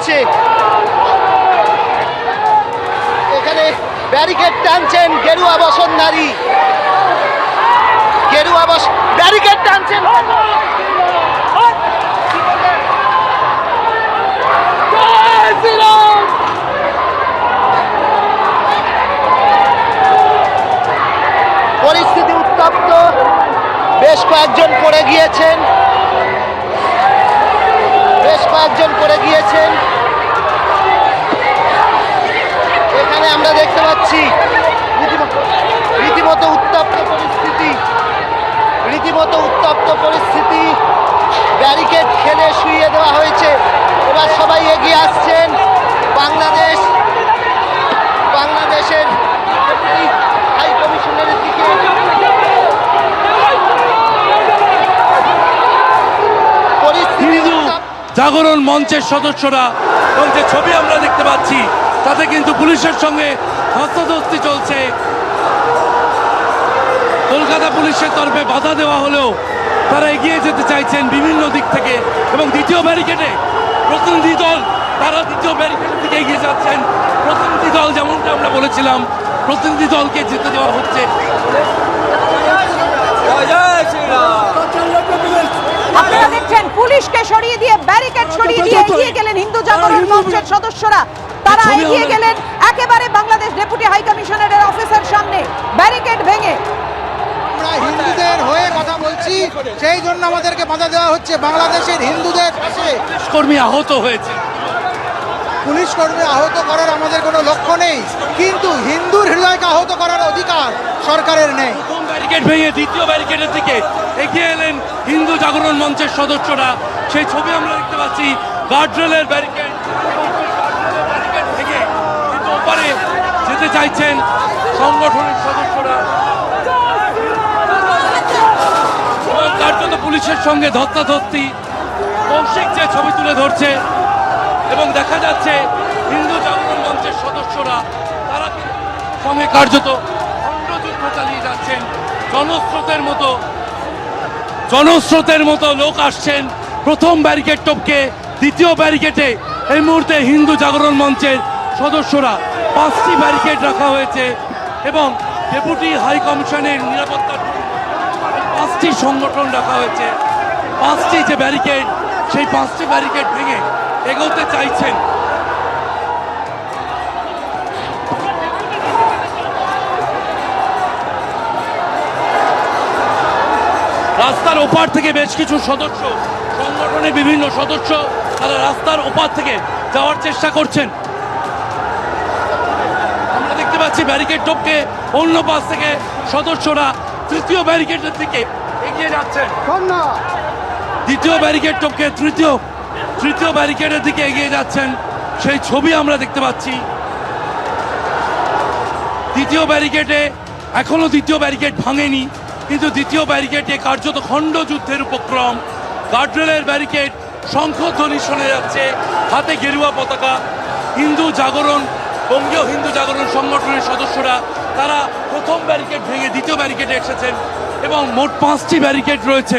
হচ্ছে এখানে ব্যারিকেড টানছেন গেরুয়া বসন নারী। গেরুয়া বস ব্যারিকেড টানছেন। পরিস্থিতি উত্তপ্ত। বেশ কয়েকজন পড়ে গিয়েছেন বেশ কয়েকজন পড়ে গিয়েছেন এখানে আমরা দেখতে পাচ্ছি রীতিমতো- রীতিমতো উত্তপ্ত পরিস্থিতি রীতিমতো উত্তপ্ত পরিস্থিতি। ব্যারিকেড খেলে শুইয়ে দেওয়া হয়েছে। এবার সবাই এগিয়ে আসছেন। বাংলাদেশ বাংলাদেশের হাই দিকে। হিন্দু জাগরণ মঞ্চের সদস্যরা এবং যে ছবি আমরা দেখতে পাচ্ছি। তাতে কিন্তু পুলিশের সঙ্গে ধস্তাধস্তি চলছে। কলকাতা পুলিশের তরফে বাধা দেওয়া হলেও তারা এগিয়ে যেতে চাইছেন বিভিন্ন দিক থেকে এবং দ্বিতীয় ব্যারিকেডে প্রতিনিধি দল তারা দ্বিতীয় ব্যারিকেডের দিকে এগিয়ে যাচ্ছেন। প্রতিনিধি দল যেমনটা আমরা বলেছিলাম প্রতিনিধি দলকে যেতে দেওয়া হচ্ছে। আপনারা দেখছেন পুলিশকে সরিয়ে দিয়ে ব্যারিকেড সরিয়ে দিয়ে এগিয়ে গেলেন হিন্দু জাগরণ মঞ্চের সদস্যরা। তারা এগিয়ে গেলেন একেবারে বাংলাদেশ ডেপুটি হাই কমিশনারের অফিসের সামনে। ব্যারিকেড ভেঙে সেই জন্য আমাদেরকে বাধা দেওয়া হচ্ছে। বাংলাদেশের হিন্দুদের পাশে কর্মী আহত হয়েছে। পুলিশ কর্মী আহত করার আমাদের কোনো লক্ষ্য নেই। কিন্তু হিন্দুর হৃদয়কে আহত করার অধিকার সরকারের নেই। ব্যারিকেড ভেঙে দ্বিতীয় ব্যারিকেডের দিকে এগিয়ে এলেন হিন্দু জাগরণ মঞ্চের সদস্যরা। সেই ছবি আমরা দেখতে পাচ্ছি। গার্ডরেলের ব্যারিকেড কিন্তু যেতে চাইছেন সংগঠনের সদস্যরা এবং কার্যত পুলিশের সঙ্গে ধস্তাধস্তি কৌশিক যে ছবি তুলে ধরছে এবং দেখা যাচ্ছে হিন্দু জাগরণ মঞ্চের সদস্যরা, তারা সঙ্গে কার্যত খণ্ডযুদ্ধ চালিয়ে যাচ্ছেন। জনস্রোতের মতো জনস্রোতের মতো লোক আসছেন। প্রথম ব্যারিকেড টপকে দ্বিতীয় ব্যারিকেডে এই মুহূর্তে হিন্দু জাগরণ মঞ্চের সদস্যরা পাঁচটি ব্যারিকেড রাখা হয়েছে এবং ডেপুটি হাই কমিশনের নিরাপত্তার পাঁচটি সংগঠন রাখা হয়েছে। পাঁচটি যে ব্যারিকেড সেই পাঁচটি ব্যারিকেড ভেঙে এগোতে চাইছেন। রাস্তার ওপার থেকে বেশ কিছু সদস্য, সংগঠনের বিভিন্ন সদস্য, তারা রাস্তার ওপার থেকে যাওয়ার চেষ্টা করছেন। আমরা দেখতে পাচ্ছি ব্যারিকেড টপকে অন্য পাশ থেকে সদস্যরা তৃতীয় ব্যারিকেডের দিকে এগিয়ে যাচ্ছেন দ্বিতীয় ব্যারিকেড টপকে তৃতীয় তৃতীয় ব্যারিকেডের দিকে এগিয়ে যাচ্ছেন। সেই ছবি আমরা দেখতে পাচ্ছি। দ্বিতীয় ব্যারিকেডে এখনও দ্বিতীয় ব্যারিকেড ভাঙেনি কিন্তু দ্বিতীয় ব্যারিকেডে কার্যত খণ্ড যুদ্ধের উপক্রম। গার্ডরেলের ব্যারিকেড শঙ্খধ্বনি শোনা যাচ্ছে। হাতে গেরুয়া পতাকা। হিন্দু জাগরণ বঙ্গীয় হিন্দু জাগরণ সংগঠনের সদস্যরা তারা প্রথম ব্যারিকেড ভেঙে দ্বিতীয় ব্যারিকেডে এসেছেন। এবং মোট পাঁচটি ব্যারিকেড রয়েছে।